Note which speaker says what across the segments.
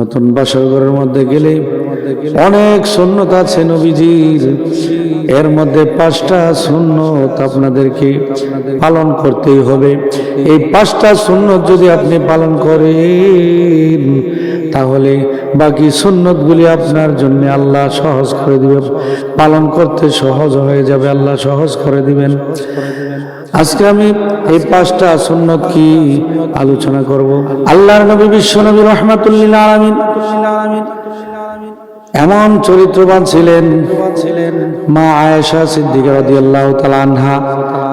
Speaker 1: নতুন বাসর ঘরের মধ্যে গেলে অনেক সুন্নত আছে নবীজির। এর মধ্যে পাঁচটা সুন্নত আপনাদেরকে পালন করতেই হবে। এই পাঁচটা সুন্নত যদি আপনি পালন করেন, তাহলে বাকি সুন্নতগুলি আপনার জন্য আল্লাহ সহজ করে দিবে। পালন করতে সহজ হয়ে যাবে, আল্লাহ সহজ করে দিবেন। আজকে আমি এই পাঁচটা সুন্নত কি আলোচনা করব? আল্লাহর নবী, বিশ্ব নবী রহমাতুল্লিল আলমিন এমন চরিত্রবান ছিলেন মা আয়েশা সিদ্দিকা রাদিয়াল্লাহু তাআলা আনহা।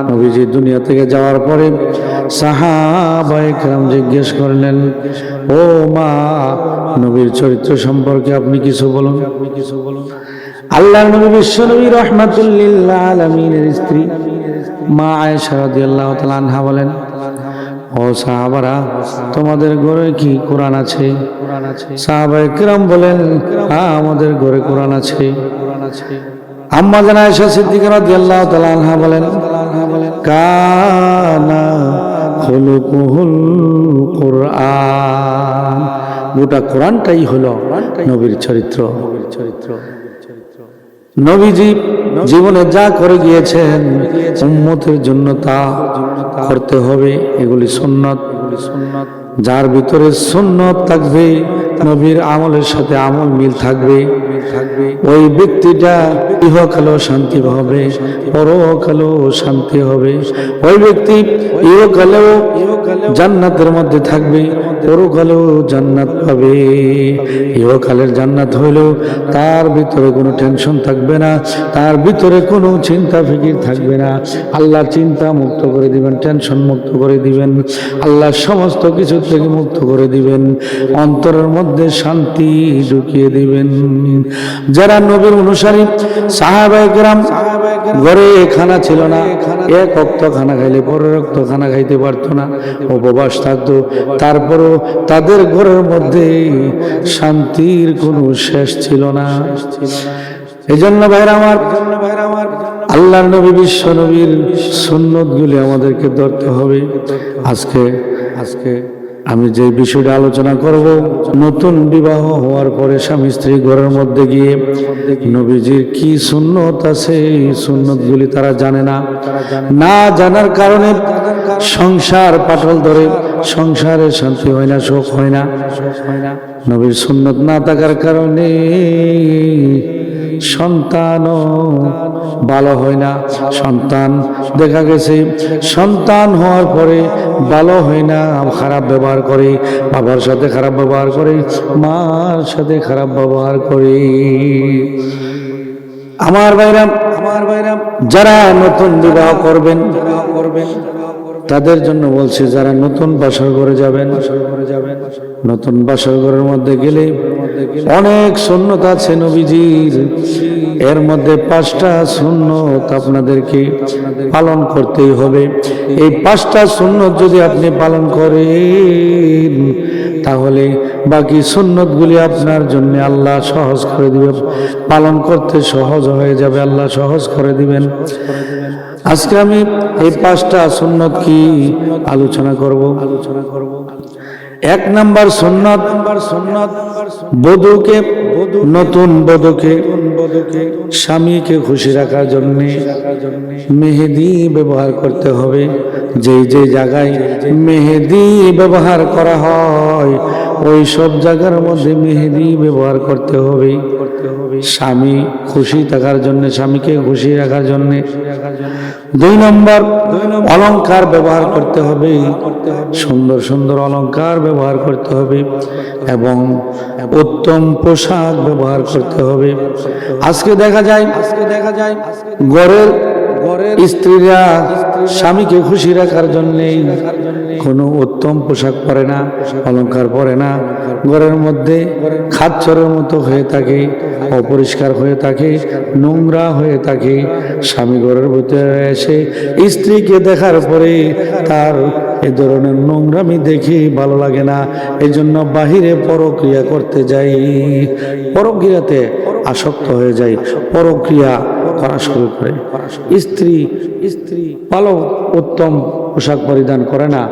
Speaker 1: নবীজি দুনিয়া থেকে যাওয়ার পরে সাহাবায়ে কেরাম জিজ্ঞেস করলেন, ও মা, নবীর চরিত্র সম্পর্কে আপনি কিছু বলুন। আপনি কিছু বলুন আল্লাহর নবী, বিশ্ব নবী রহমাতুল্লিল আলামিনের স্ত্রী মা আয়েশা রাদিয়াল্লাহু তাআলা বলেন, ও সাহাবারা, তোমাদের ঘরে কি কোরআন আছে? সাহাবা একরাম বলেন হ্যাঁ আমাদের ঘরে কোরআন আছে। আয়েশা আনহা বলেন, কানা গোটা হলো চরিত্র চরিত্র। নবীজি জীবনে যা করে গিয়েছেন, উম্মতের জন্য তা করতে হবে, এগুলি সুন্নত। যার ভিতরে সুন্নত থাকবে, নবীর আমলের সাথে আমল মিল থাকবে। ওই ব্যক্তিটা ইহকালেও শান্তি হবে পরকালেও শান্তি হবে। ওই ব্যক্তি ইহকালেও জান্নাতের মধ্যে থাকবে পরকালেও জান্নাত পাবে ইহকালের জান্নাত হইলেও তার ভিতরে কোনো টেনশন থাকবে না, তার ভিতরে কোনো চিন্তা ফিকির থাকবে না। আল্লাহ চিন্তা মুক্ত করে দিবেন টেনশন মুক্ত করে দিবেন। আল্লাহ সমস্ত কিছু থেকে মুক্ত করে দিবেন, অন্তরের মধ্যে শান্তি ঢুকিয়ে দিবেন। যারা নবীর অনুসারী সাহাবাহাম ঘরে খানা ছিল না এক অক্ত খানা খাইলে পরের রক্ত খানা খাইতে পারতো না, উপবাস থাকতো। তারপরও তাদের ঘরের মধ্যে শান্তির কোনো শেষ ছিল না। এই জন্য ভাইরা আমার আল্লাহ নবী, বিশ্ব নবীর সুন্নত গুলি আমাদেরকে ধরতে হবে। আজকে আজকে আমি যে বিষয়টা আলোচনা করব, নতুন বিবাহ হওয়ার পরে স্বামী স্ত্রী ঘরের মধ্যে গিয়ে নবীজির কি সুন্নত আছে, এই সুন্নতগুলি তারা জানে না। না জানার কারণে সংসার পাটল ধরে, সংসারে শান্তি হয় না, সুখ হয় না। নবীর সুন্নত না থাকার কারণে সন্তানও ভালো হয় না সন্তান। দেখা গেছে, সন্তান হওয়ার পরে ভালো হয় না, খারাপ ব্যবহার করে, বাবার সাথে খারাপ ব্যবহার করে, মার সাথে খারাপ ব্যবহার করে। আমার বাইরাম আমার বাইরাম যারা নতুন বিবাহ করবেন করবেন, তাদের জন্য বলছি, যারা নতুন বাসর ঘরে যাবেন, নতুন বাসর ঘরের মধ্যে গেলে অনেক সুন্নত আছে নবীজির। এর মধ্যে পাঁচটা সুন্নত আপনাদেরকে পালন করতেই হবে। এই পাঁচটা সুন্নত যদি আপনি পালন করেন, তাহলে বাকি সুন্নতগুলি আপনার জন্য আল্লাহ সহজ করে দিবে। পালন করতে সহজ হয়ে যাবে, আল্লাহ সহজ করে দিবেন। আজকে আমি এই পাঁচটা সুন্নত কি আলোচনা করব আলোচনা করব? এক নাম্বার নাম্বার সুন্নত, বধুকে, নতুন বধুকে, স্বামীকে খুশি রাখার জন্য মেহেদি ব্যবহার করতে হবে। যে যে জায়গায় মেহেদি ব্যবহার করা হয়, ওই সব জায়গার মধ্যে মেহেদি ব্যবহার করতে হবে। স্বামী খুশি থাকার জন্য, স্বামীকে খুশি রাখার জন্য দুই নম্বর অলংকার ব্যবহার করতে হবে। সুন্দর সুন্দর অলংকার ব্যবহার করতে হবে এবং উত্তম পোশাক ব্যবহার করতে হবে। আজকে দেখা যায় আজকে দেখা যায় গড়ের স্ত্রীরা স্বামীকে খুশি রাখার জন্যেই কোনো উত্তম পোশাক পরে না অলঙ্কার পরে না, ঘরের মধ্যে খাচ্ছরের মতো হয়ে থাকে, অপরিষ্কার হয়ে থাকে, নোংরা হয়ে থাকে। স্বামী ঘরের ভিতরে এসে স্ত্রীকে দেখার পরে তার এ ধরনের নোংরামি দেখি ভালো লাগে না। এই জন্য বাহিরে পরক্রিয়া করতে যাই। পরক্রিয়াতে আসক্ত হয়ে যাই। পরক্রিয়া করা শুরু করে। স্ত্রী স্ত্রী ভালো উত্তম পোশাক পরিধান করে না।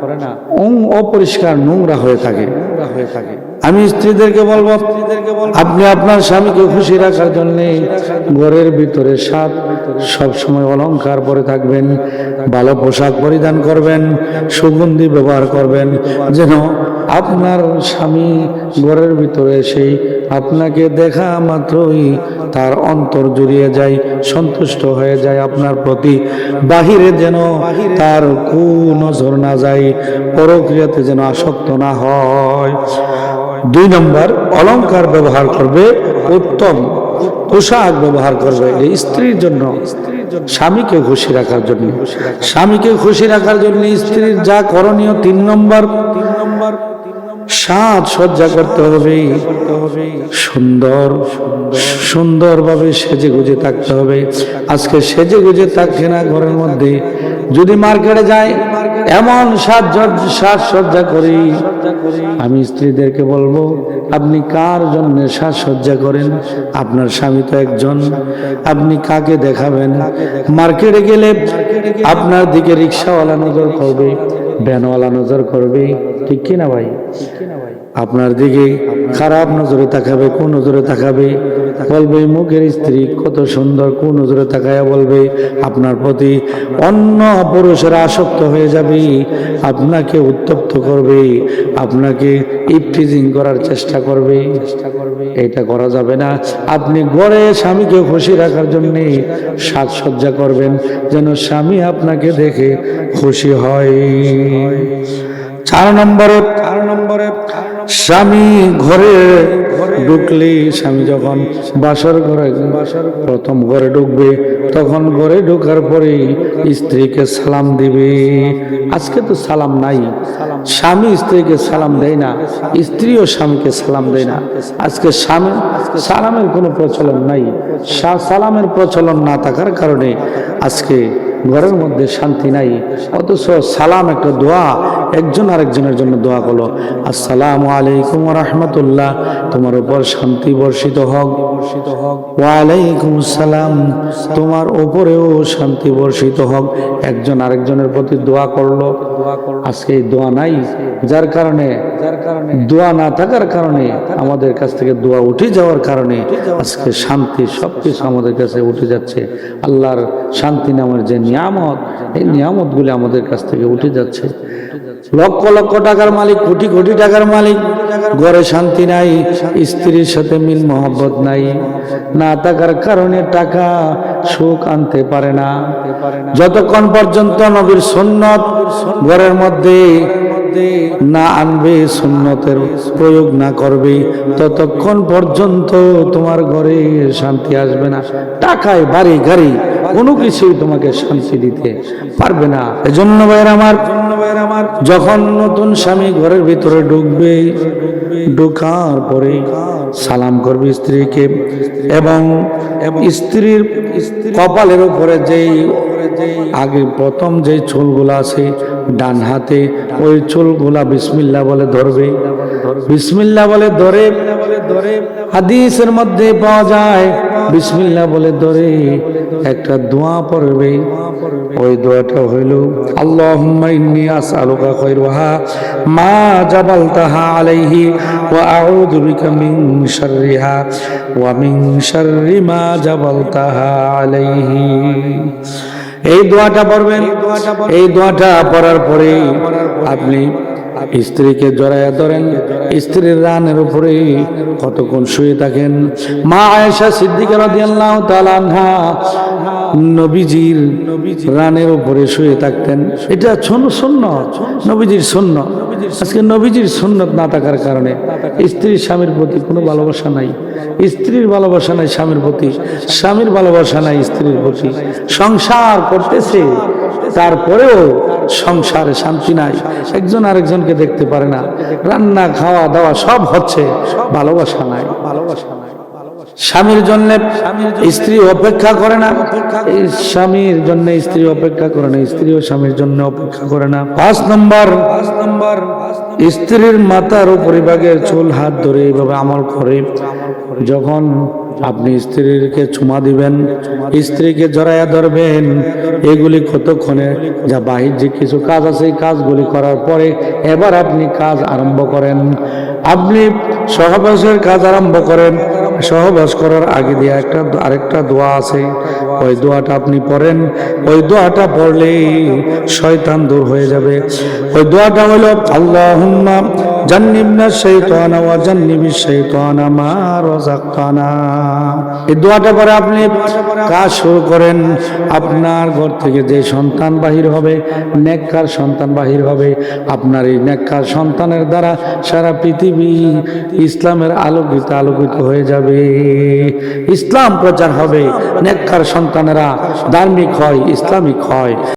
Speaker 1: করে না অপরিষ্কার নোংরা হয়ে থাকে। হয়ে থাকে। আমি স্ত্রীদেরকে বলব আপনি আপনার স্বামীকে খুশি রাখার জন্য ঘরের ভিতরে সাপ সব সময় অলংকার পরে থাকবেন ভালো পোশাক পরিধান করবেন সুগন্ধি ব্যবহার করবেন যেন আপনার স্বামী ঘরের ভিতরে সেই আপনাকে দেখা মাত্রই তার অন্তর জুড়িয়ে যায় সন্তুষ্ট হয়ে যায় আপনার প্রতি। বাহিরে যেন তার কু নজর না যায়, পরক্রিয়াতে যেন আসক্ত না হয়। দুই নম্বর, অলংকার ব্যবহার করবে, উত্তম পোশাক ব্যবহার করবে স্ত্রীর জন্য, স্বামীকে খুশি রাখার জন্য। স্বামীকে খুশি রাখার জন্য স্ত্রীর যা করণীয় তিন নম্বর তিন নম্বর সাজ সজ্জা করতে হবে। সুন্দর, সুন্দরভাবে সেজে গুজে থাকতে হবে। আজকে সেজে গুজে থাকছে না ঘরের মধ্যে। যদি মার্কেটে যায় এমন সাজ সাজসজ্জা করি। আমি স্ত্রীদেরকে বলব, আপনি কার জন্য সাজসজ্জা করেন? আপনার স্বামী তো একজন। আপনি কাকে দেখাবেন? মার্কেটে গেলে আপনার দিকে রিক্সাওয়ালা নজর করবে ভ্যানওয়ালা নজর করবে ঠিক কিনা ভাই? আপনার দিকে খারাপ নজরে তাকাবে, কোন নজরে তাকাবে? বলবে, মুখের স্ত্রী কত সুন্দর, কোন নজরে তাকায়া বলবে? আপনার প্রতি অন্য পুরুষেরা আসক্ত হয়ে যাবে, আপনাকে উত্তপ্ত করবে, আপনাকে ইফটিজিং করার চেষ্টা করবে। চেষ্টা করবে এটা করা যাবে না। আপনি গড়ে স্বামীকে খুশি রাখার জন্যে সাজসজ্জা করবেন, যেন স্বামী আপনাকে দেখে খুশি হয়। চার নম্বরে চার নম্বরে স্বামী ঘরে ঢুকলে, স্বামী যখন বাসর ঘরে প্রথম ঘরে ঢুকবে, তখন ঘরে ঢোকার পরে স্ত্রীকে সালাম দিবে। আজকে তো সালাম নাই। স্বামী স্ত্রীকে সালাম দেয় না, স্ত্রীও স্বামীকে সালাম দেয় না। আজকে স্বামী সালামের কোনো প্রচলন নাই। সালামের প্রচলন না থাকার কারণে আজকে ঘরের মধ্যে শান্তি নাই। অথচ সালাম একটা দোয়া একজন আরেকজনের জন্য দোয়া করল, আসসালামু আলাইকুম রহমতুল্লাহ। তোমার উপর শান্তি বর্ষিত হোক। বর্ষিত ওয়ালাইকুম সালাম। তোমার উপরেও শান্তি বর্ষিত হোক। একজন আরেকজনের প্রতি দোয়া করল। আজকে দোয়া নাই যার কারণে যার কারণে দোয়া না থাকার কারণে আমাদের কাছ থেকে দোয়া উঠে যাওয়ার কারণে আজকে শান্তি সবকিছু আমাদের কাছে উঠে যাচ্ছে। আল্লাহর শান্তি নামের যে নিয়ামত, এই নিয়ামতগুলি আমাদের কাছ থেকে উঠে যাচ্ছে। লক্ষ লক্ষ টাকার মালিক, কোটি কোটি টাকার মালিক। ঘরে শান্তি নাই, স্ত্রীর সাথে মিল মহব্বত নাই। না থাকার কারণে টাকা সুখ আনতে পারে না। যতক্ষণ পর্যন্ত নবীর সুন্নত ঘরের মধ্যে না আনবে, সুন্নতের প্রয়োগ না করবে, ততক্ষণ পর্যন্ত তোমার ঘরে শান্তি আসবে না। টাকায় বাড়ি, গাড়ি কোনো কিছুই তোমাকে শান্তি দিতে পারবে না। এজন্য ভাইয়ের আমার, যখন নতুন স্বামী ঘরের ভিতরে ঢুকবে, ঢোকার পরে সালাম করবে স্ত্রীকে এবং স্ত্রীর কপালের উপরে যেই আগে প্রথম যে চুলগুলো আছে, ডান হাতে ওই চুলগুলা বিসমিল্লা বলে ধরবে। বিসমিল্লা বলে ধরে ধরে হাদিসের মধ্যে পাওয়া যায় বিসমিল্লা বলে ধরে একটা দোয়া পড়বে, ওই দোয়াটা হইল, আল্লাহুম্মা ইন্নী আসআলুকা খায়রাহা মা জাবালতাহা আলাইহি ওয়া আউযু বিকা মিন শাররিহা ওয়া মিন শাররি মা জাবালতাহা আলাইহি। এই দোয়াটা পড়বেন। এই দোয়াটা পড়ার পরে আপনি স্ত্রীকে জড়াইয়া ধরেন। স্ত্রীর রানের উপরে কতক্ষণ শুয়ে থাকেন? মা আয়েশা সিদ্দিকা রাদিয়াল্লাহু তাআলা আনহা নবীজির রানের উপরে শুয়ে থাকতেন। এটা শোন শূন্য নবীজির শূন্য আজকে নবীজির সুন্নত না থাকার কারণে স্ত্রীর স্বামীর প্রতি কোনো ভালোবাসা নাই। স্ত্রীর ভালোবাসা নাই, স্বামীর প্রতি। স্বামীর ভালোবাসা নাই, স্ত্রীর প্রতি। সংসার করতেছে, তারপরেও সংসারে শান্তি নাই। একজন আরেকজনকে দেখতে পারে না। রান্না, খাওয়া, দাওয়া সব হচ্ছে, ভালোবাসা নাই। ভালোবাসা নাই স্বামীর জন্য স্ত্রী অপেক্ষা করে না। স্বামীর জন্য স্ত্রী অপেক্ষা করে না স্ত্রী ও স্বামীর জন্য অপেক্ষা করে না। পাঁচ নম্বর, স্ত্রীর মাথার উপরিভাগের চুল, হাত ধরে এইভাবে আমল করে। যখন আপনি স্ত্রীকে চুমা দিবেন, স্ত্রীকে জড়াইয়া ধরবেন, এগুলি কতক্ষণে? যা বাহ্যিক কিছু কাজ আছে কাজগুলি করার পরে এবার আপনি কাজ আরম্ভ করেন। আপনি সহবাসের কাজ আরম্ভ করেন। সহবাস করার আগে দিয়ে একটা আরেকটা দোয়া আছে। ওই দোয়াটা আপনি পড়েন। ওই দোয়াটা পড়লেই শয়তান দূর হয়ে যাবে। ওই দোয়াটা হলো, আল্লাহুম্মা আপনি কাজ শুরু করেন, আপনার ঘর থেকে যে সন্তান বাহির হবে, নেককার সন্তান বাহির হবে, আপনার এই নেককার সন্তানের দ্বারা সারা পৃথিবী ইসলামের আলোকিত আলোকিত হয়ে যাবে। ইসলাম প্রচার হবে, নেককার সন্তানেরা ধার্মিক হয়, ইসলামিক হয়।